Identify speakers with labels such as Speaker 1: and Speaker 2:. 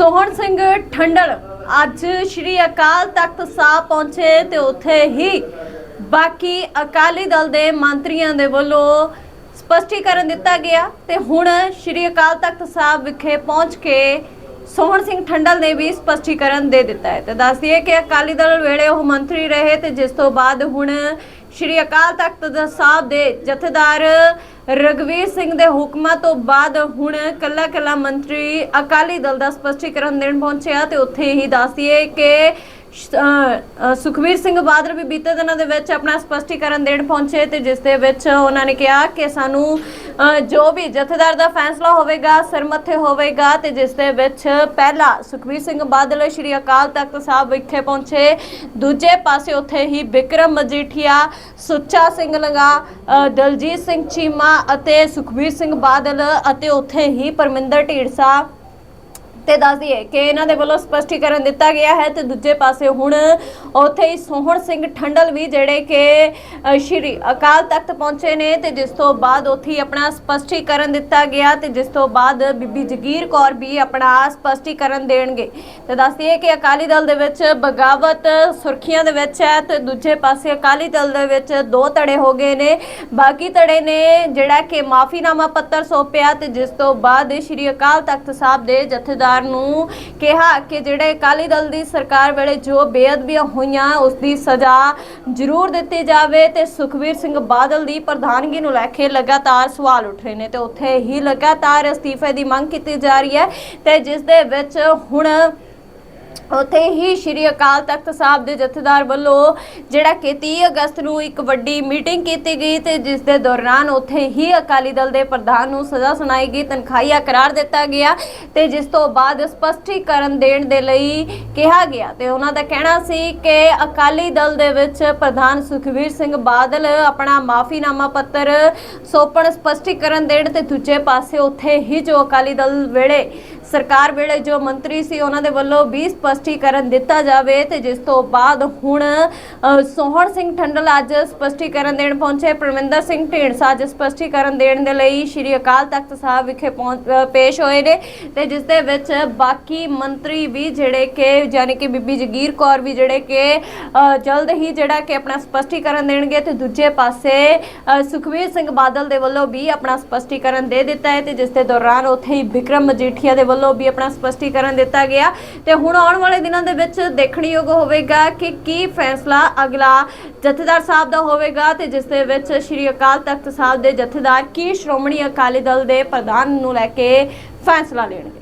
Speaker 1: ਸੋਹਣ ਸਿੰਘ ਠੰਡਲ, ਅੱਜ ਸ਼੍ਰੀ ਅਕਾਲ ਤਖਤ ਸਾਹਿਬ ਪਹੁੰਚੇ ਤੇ ਉੱਥੇ ਹੀ ਬਾਕੀ ਅਕਾਲੀ ਦਲ ਦੇ ਮੰਤਰੀਆਂ ਦੇ ਵੱਲੋਂ ਸਪਸ਼ਟੀਕਰਨ ਦਿੱਤਾ ਗਿਆ ਤੇ ਹੁਣ ਸ਼੍ਰੀ ਅਕਾਲ ਤਖਤ ਸਾਹਿਬ ਵਿਖੇ ਪਹੁੰਚ ਕੇ ਸੋਹਣ ਸਿੰਘ ਠੰਡਲ ਨੇ ਵੀ ਸਪਸ਼ਟੀਕਰਨ ਦੇ ਦਿੱਤਾ ਹੈ। ਤੇ ਦੱਸ ਦਈਏ ਕਿ ਅਕਾਲੀ ਦਲ ਵੇਲੇ ਉਹ ਮੰਤਰੀ ਰਹੇ ਤੇ ਜਿਸ ਤੋਂ ਬਾਅਦ ਹੁਣ ਸ਼੍ਰੀ ਅਕਾਲ ਤਖਤ ਸਾਹਿਬ ਦੇ ਜਥੇਦਾਰ ਰਗਵੀਰ ਸਿੰਘ ਦੇ ਹੁਕਮਾਂ ਤੋਂ ਬਾਅਦ ਹੁਣ ਕੱਲਾ ਕੱਲਾ ਮੰਤਰੀ ਅਕਾਲੀ ਦਲ ਦਾ ਸਪਸ਼ਟੀਕਰਨ ਦੇਣ ਪਹੁੰਚਿਆ ਤੇ ਉੱਥੇ ਹੀ ਦੱਸ ਕਿ, ਸ਼- ਸੁਖਬੀਰ ਸਿੰਘ ਬਾਦਲ ਵੀ ਬੀਤੇ ਦਿਨਾਂ ਦੇ ਵਿੱਚ ਆਪਣਾ ਸਪਸ਼ਟੀਕਰਨ ਦੇਣ ਪਹੁੰਚੇ ਤੇ ਜਿਸ ਦੇ ਵਿੱਚ ਉਹਨਾਂ ਨੇ ਕਿਹਾ ਕਿ ਸਾਨੂੰ ਜੋ ਵੀ ਜਥੇਦਾਰ ਦਾ ਫੈਸਲਾ ਹੋਵੇਗਾ ਸਰਮੱਥੇ ਹੋਵੇਗਾ ਤੇ ਜਿਸ ਦੇ ਵਿੱਚ ਪਹਿਲਾ ਸੁਖਬੀਰ ਸਿੰਘ ਬਾਦਲ, ਸ਼੍ਰੀ ਅਕਾਲ ਤਖਤ ਸਾਹਿਬ ਵਿਖੇ ਪਹੁੰਚੇ। ਦੂਜੇ ਪਾਸੇ ਉੱਥੇ ਹੀ ਵਿਕਰਮ ਮਜੀਠੀਆ, ਸੁੱਚਾ ਸਿੰਘ ਲੰਗਾ ਦਲਜੀਤ ਸਿੰਘ ਚੀਮਾ ਅਤੇ ਸੁਖਬੀਰ ਸਿੰਘ ਬਾਦਲ ਅਤੇ ਉੱਥੇ ਹੀ ਪਰਮਿੰਦਰ ਢੀੜਸਾ ਤੇ ਦੱਸ ਦਈਏ ਕਿ ਇਹਨਾਂ ਦੇ ਵੱਲੋਂ ਸਪਸ਼ਟੀਕਰਨ ਦਿੱਤਾ ਗਿਆ ਹੈ ਤੇ ਦੂਜੇ ਪਾਸੇ ਹੁਣ ਉੱਥੇ ਹੀ ਸੋਹਣ ਸਿੰਘ ਠੰਡਲ ਵੀ ਜਿਹੜੇ ਕਿ ਸ਼੍ਰੀ ਅਕਾਲ ਤਖਤ ਪਹੁੰਚੇ ਨੇ ਤੇ ਜਿਸ ਤੋਂ ਬਾਅਦ ਉੱਥੇ ਹੀ ਆਪਣਾ ਸਪਸ਼ਟੀਕਰਨ ਦਿੱਤਾ ਗਿਆ ਤੇ ਜਿਸ ਤੋਂ ਬਾਅਦ ਬੀਬੀ ਜਗੀਰ ਕੌਰ ਵੀ ਆਪਣਾ ਸਪਸ਼ਟੀਕਰਨ ਦੇਣਗੇ। ਤੇ ਦੱਸ ਦਈਏ ਕਿ ਅਕਾਲੀ ਦਲ ਦੇ ਵਿੱਚ ਬਗਾਵਤ ਸੁਰਖੀਆਂ ਦੇ ਵਿੱਚ ਹੈ ਤੇ ਦੂਜੇ ਪਾਸੇ ਅਕਾਲੀ ਦਲ ਦੇ ਵਿੱਚ ਦੋ ਧੜੇ ਹੋ ਗਏ ਨੇ। ਬਾਕੀ ਧੜੇ ਨੇ ਜਿਹੜਾ ਕਿ ਮਾਫੀਨਾਮਾ ਪੱਤਰ ਸੌਂਪਿਆ ਤੇ ਜਿਸ ਤੋਂ ਬਾਅਦ ਸ਼੍ਰੀ ਅਕਾਲ ਤਖਤ ਸਾਹਿਬ ਦੇ ਜਥੇਦਾਰ ਨੂੰ ਕਿਹਾ ਕਿ ਜਿਹੜੇ ਅਕਾਲੀ ਦਲ ਦੀ ਸਰਕਾਰ ਵੇਲੇ ਜੋ ਬੇਅਦਬੀਆਂ ਹੋਈਆਂ, ਉਸ ਦੀ ਸਜ਼ਾ ਜ਼ਰੂਰ ਦਿੱਤੀ ਜਾਵੇ ਤੇ ਸੁਖਵੀਰ ਸਿੰਘ ਬਾਦਲ ਦੀ ਪ੍ਰਧਾਨਗੀ ਨੂੰ ਲੈ ਕੇ ਲਗਾਤਾਰ ਸਵਾਲ ਉੱਠ ਰਹੇ ਨੇ ਤੇ ਉੱਥੇ ਹੀ ਲਗਾਤਾਰ ਅਸਤੀਫੇ ਦੀ ਮੰਗ ਕੀਤੀ ਜਾ ਰਹੀ ਹੈ ਤੇ ਜਿਸ ਦੇ ਵਿੱਚ ਹੁਣ ਉੱਥੇ ਹੀ ਸ਼੍ਰੀ ਅਕਾਲ ਤਖਤ ਸਾਹਿਬ ਦੇ ਜਥੇਦਾਰ ਵੱਲੋਂ ਜਿਹੜਾ ਕਿ 30 ਅਗਸਤ ਨੂੰ ਇੱਕ ਵੱਡੀ ਮੀਟਿੰਗ ਕੀਤੀ ਗਈ ਤੇ ਜਿਸ ਦੇ ਦੌਰਾਨ ਉੱਥੇ ਹੀ ਅਕਾਲੀ ਦਲ ਦੇ ਪ੍ਰਧਾਨ ਨੂੰ ਸਜ਼ਾ ਸੁਣਾਈ ਗਈ, ਤਨਖਾਹੀਆ ਕਰਾਰ ਦਿੱਤਾ ਗਿਆ ਤੇ ਜਿਸ ਤੋਂ ਬਾਅਦ ਸਪਸ਼ਟੀਕਰਨ ਦੇਣ ਦੇ ਲਈ ਕਿਹਾ ਗਿਆ ਤੇ ਉਹਨਾਂ ਦਾ ਕਹਿਣਾ ਸੀ ਕਿ ਅਕਾਲੀ ਦਲ ਦੇ ਵਿੱਚ ਪ੍ਰਧਾਨ ਸੁਖਵੀਰ ਸਿੰਘ ਬਾਦਲ ਆਪਣਾ ਮਾਫੀਨਾਮਾ ਪੱਤਰ ਸੌਂਪਣ, ਸਪਸ਼ਟੀਕਰਨ ਦੇਣ ਤੇ ਦੂਜੇ ਪਾਸੇ ਉੱਥੇ ਹੀ ਜੋ ਅਕਾਲੀ ਦਲ ਵੇਲੇ, ਸਰਕਾਰ ਵੇਲੇ ਜੋ ਮੰਤਰੀ ਸੀ, ਉਹਨਾਂ ਦੇ ਵੱਲੋਂ ਵੀ ਸਪਸ਼ਟੀਕਰਨ ਦਿੱਤਾ ਜਾਵੇ ਤੇ ਜਿਸ ਤੋਂ ਬਾਅਦ ਹੁਣ ਸੋਹਣ ਸਿੰਘ ਠੰਡਲ ਅੱਜ ਸਪਸ਼ਟੀਕਰਨ ਦੇਣ ਪਹੁੰਚੇ। ਪਰਮਿੰਦਰ ਸਿੰਘ ਢੀਂਡਸਾ ਅੱਜ ਸਪਸ਼ਟੀਕਰਨ ਦੇਣ ਦੇ ਲਈ ਸ਼੍ਰੀ ਅਕਾਲ ਤਖਤ ਸਾਹਿਬ ਵਿਖੇ ਪਹੁੰਚ ਪੇਸ਼ ਹੋਏ ਨੇ ਤੇ ਜਿਸ ਦੇ ਵਿੱਚ ਬਾਕੀ ਮੰਤਰੀ ਵੀ ਜਿਹੜੇ ਕਿ ਯਾਨੀ ਕਿ ਬੀਬੀ ਜਗੀਰ ਕੌਰ ਵੀ ਜਿਹੜੇ ਕਿ ਜਲਦ ਹੀ ਜਿਹੜਾ ਕਿ ਆਪਣਾ ਸਪਸ਼ਟੀਕਰਨ ਦੇਣਗੇ ਤੇ ਦੂਜੇ ਪਾਸੇ ਅ, ਸੁਖਬੀਰ ਸਿੰਘ ਬਾਦਲ ਦੇ ਵੱਲੋਂ ਵੀ ਆਪਣਾ ਸਪਸ਼ਟੀਕਰਨ ਦੇ ਦਿੱਤਾ ਹੈ ਤੇ ਜਿਸ ਦੇ ਦੌਰਾਨ ਉੱਥੇ ਹੀ ਵਿਕਰਮ ਮਜੀਠੀਆ ਦੇ ਵੱਲੋਂ ਵੀ ਆਪਣਾ ਸਪਸ਼ਟੀਕਰਨ ਦਿੱਤਾ ਗਿਆ। ਤੇ ਹੁਣ ਆਉਣ ਵਾਲੇ ਦਿਨਾਂ ਦੇ ਵਿੱਚ ਦੇਖਣਯੋਗ ਹੋਵੇਗਾ ਕਿ ਕੀ ਫੈਸਲਾ ਅਗਲਾ ਜਥੇਦਾਰ ਸਾਹਿਬ ਦਾ ਹੋਵੇਗਾ ਤੇ ਜਿਸ ਦੇ ਵਿੱਚ ਸ਼੍ਰੀ ਅਕਾਲ ਤਖਤ ਸਾਹਿਬ ਦੇ ਜਥੇਦਾਰ ਕੀ ਸ਼੍ਰੋਮਣੀ ਅਕਾਲੀ ਦਲ ਦੇ ਪ੍ਰਧਾਨ ਨੂੰ ਲੈ ਕੇ ਫੈਸਲਾ ਲੈਣਗੇ।